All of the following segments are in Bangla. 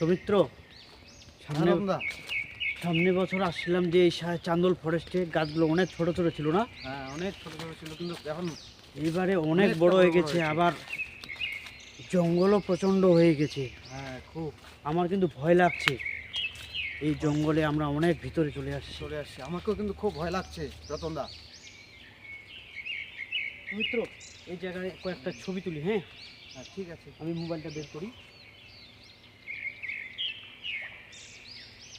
সৌমিত্র সামনে সামনে বছর আসছিলাম যে এই চান্দোল ফরেস্টে গাছগুলো অনেক ছোট ছোট ছিল না? হ্যাঁ অনেক ছোট ছোট ছিল কিন্তু এখন এইবারে অনেক বড় হয়ে গেছে আবার জঙ্গলও প্রচণ্ড হয়ে গেছে। হ্যাঁ খুব। আমার কিন্তু ভয় লাগছে। এই জঙ্গলে আমরা অনেক ভিতরে চলে আসছি। চলে আসছি। আমাকেও কিন্তু খুব ভয় লাগছে রতনদা সৌমিত্র এই জায়গায় কয়েকটা ছবি তুলি হ্যাঁ? হ্যাঁ ঠিক আছে। আমি মোবাইলটা বের করি।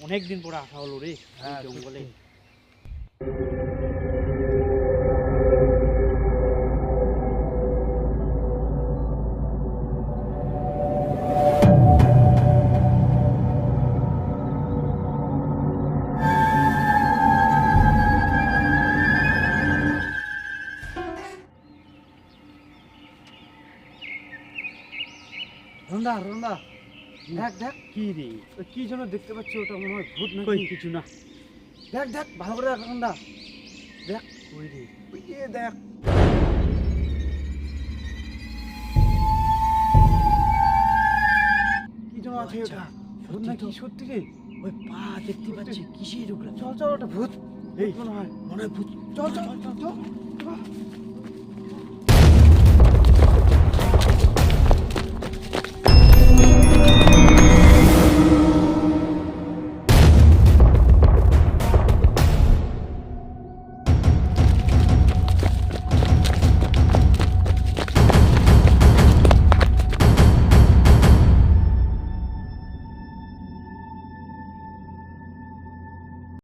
অনেক দিন পরে আসা হলো রে এই হ্যাঁ, জঙ্গলে সত্যি। রন্দা রন্দা দেখ দেখ। কি রে? ওই কি যেন দেখতে পাচ্ছি ওটা মনে হয় ভূত কই? কিছু না। দেখ দেখ ভালো করে দেখ রন্দা দেখ কই রে? ওই যে দেখ। কি যেন আছে আচ্ছা, ওটা? ভূত নাকি? তো। সত্যি রে? ওই পা দেখতে পাচ্ছি কিসের ওগুলো? চল চল ওটা। ভূত। এই মনে হয়। মনে হয় ভূত। চল চল চল। চল।